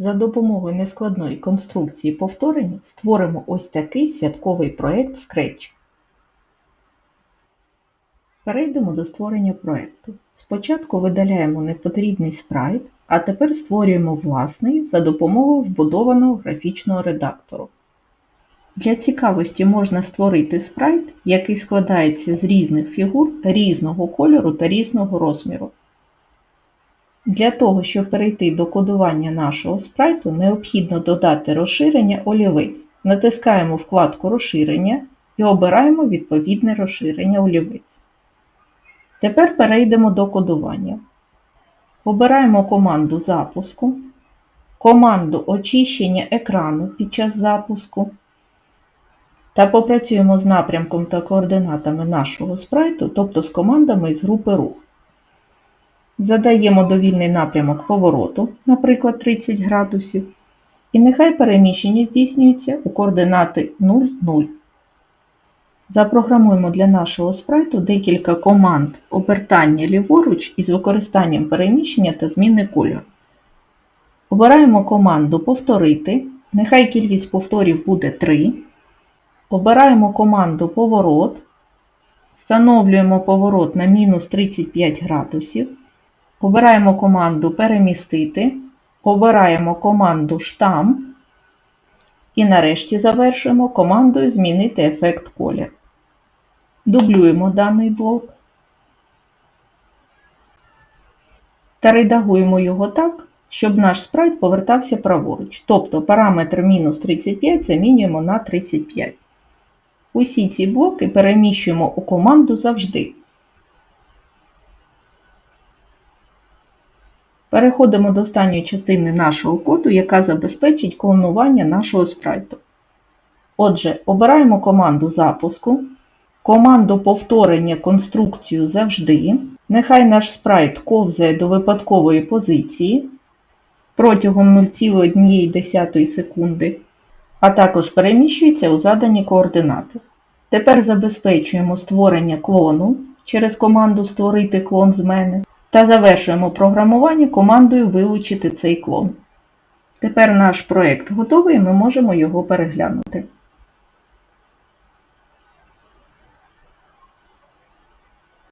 За допомогою нескладної конструкції повторення створимо ось такий святковий проєкт Scratch. Перейдемо до створення проєкту. Спочатку видаляємо непотрібний спрайт, а тепер створюємо власний за допомогою вбудованого графічного редактору. Для цікавості можна створити спрайт, який складається з різних фігур різного кольору та різного розміру. Для того, щоб перейти до кодування нашого спрайту, необхідно додати розширення олівець. Натискаємо вкладку Розширення і обираємо відповідне розширення олівець. Тепер перейдемо до кодування. Обираємо команду запуску, команду очищення екрану під час запуску та попрацюємо з напрямком та координатами нашого спрайту, тобто з командами з групи рух. Задаємо довільний напрямок повороту, наприклад, 30 градусів, і нехай переміщення здійснюється у координати 0, 0. Запрограмуємо для нашого спрайту декілька команд обертання ліворуч із використанням переміщення та зміни кольору. Обираємо команду Повторити. Нехай кількість повторів буде 3. Обираємо команду Поворот. Встановлюємо поворот на мінус 35 градусів. Обираємо команду Перемістити. Обираємо команду Штамп. І нарешті завершуємо командою Змінити ефект колір. Дублюємо даний блок та редагуємо його так, щоб наш спрайт повертався праворуч. Тобто параметр мінус 35 замінюємо на 35. Усі ці блоки переміщуємо у команду завжди. Переходимо до останньої частини нашого коду, яка забезпечить клонування нашого спрайту. Отже, обираємо команду запуску, команду повторення конструкцію завжди. Нехай наш спрайт ковзає до випадкової позиції протягом 0,1 секунди, а також переміщується у задані координати. Тепер забезпечуємо створення клону через команду Створити клон з мене та завершуємо програмування командою Вилучити цей клон. Тепер наш проєкт готовий і ми можемо його переглянути.